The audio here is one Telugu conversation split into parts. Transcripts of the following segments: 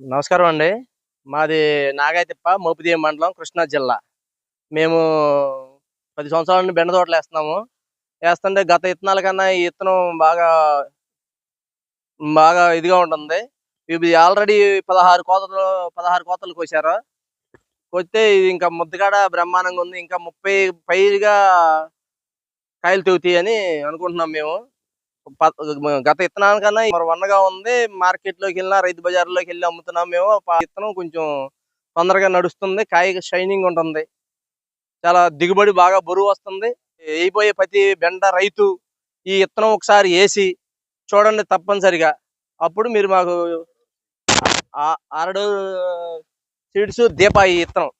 నమస్కారం అండి. మాది నాగాయతిప్ప మోపిదేవి మండలం కృష్ణా జిల్లా. మేము పది సంవత్సరాల నుండి బెండ తోటలు వేస్తున్నాము. వేస్తుంటే గత ఇత్తనాల కన్నా ఈ ఇత్తనం బాగా బాగా ఇదిగా ఉంటుంది. ఇది ఆల్రెడీ పదహారు కోతలు పదహారు కోతలు కోసారు కొస్తే ఇది ఇంకా ముద్దగాడ బ్రహ్మాండంగా ఉంది. ఇంకా ముప్పై పైగా కాయలు తెగుతాయి అని అనుకుంటున్నాం మేము. గత ఇత్తనాల కన్నా వన్నగా ఉంది. మార్కెట్లోకి వెళ్ళినా రైతు బజార్లోకి వెళ్ళి అమ్ముతున్నాం మేము. ఇత్తనం కొంచెం తొందరగా నడుస్తుంది. కాయ షైనింగ్ ఉంటుంది. చాలా దిగుబడి బాగా బరువు వస్తుంది. అయిపోయే ప్రతి బెండ రైతు ఈ ఇత్తనం ఒకసారి వేసి చూడండి తప్పనిసరిగా. అప్పుడు మీరు మాకు ఆ- ఆరడు సీడ్స్ దీప ఈ ఇత్తనం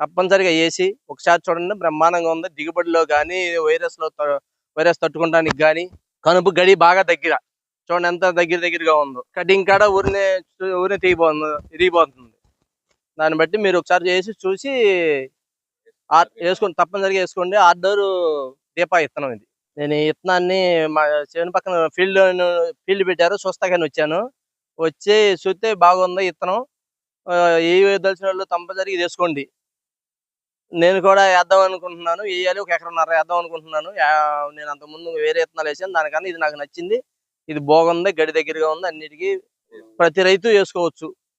తప్పనిసరిగా వేసి ఒకసారి చూడండి. బ్రహ్మాండంగా ఉంది. దిగుబడిలో కానీ వైరస్లో త- వైరస్ తట్టుకోవడానికి కానీ కనుపు గడి బాగా దగ్గర. చూడండి ఎంత దగ్గర దగ్గరగా ఉందో. కటింగ్ కాడ ఊరినే ఊరినే తీయబోతుంది ఇరిగిపోతుంది దాన్ని బట్టి మీరు ఒకసారి చేసి చూసి వేసుకోండి తప్పనిసరిగా వేసుకోండి. ఆర్డర్ దీపా ఇత్తనం ఇది. నేను ఇత్తనాన్ని మా చేను పక్కన ఫీల్డ్ ఫీల్డ్ పెట్టారు చూస్తాకని వచ్చాను. వచ్చి చూస్తే బాగుంది ఇత్తనం. ఏ దలిచిన వాళ్ళు తప్పనిసరిగా ఇది వేసుకోండి. నేను కూడా వేద్దాం అనుకుంటున్నాను. వేయాలి ఒక ఎకరన్నర వేద్దాం అనుకుంటున్నాను. నేను అంత ముందు వేరే ఇత్తనాలు వేసాను దానికన్నా ఇది నాకు నచ్చింది. ఇది బాగుంది గడి దగ్గరగా ఉంది. అన్నిటికీ ప్రతి రైతు వేసుకోవచ్చు.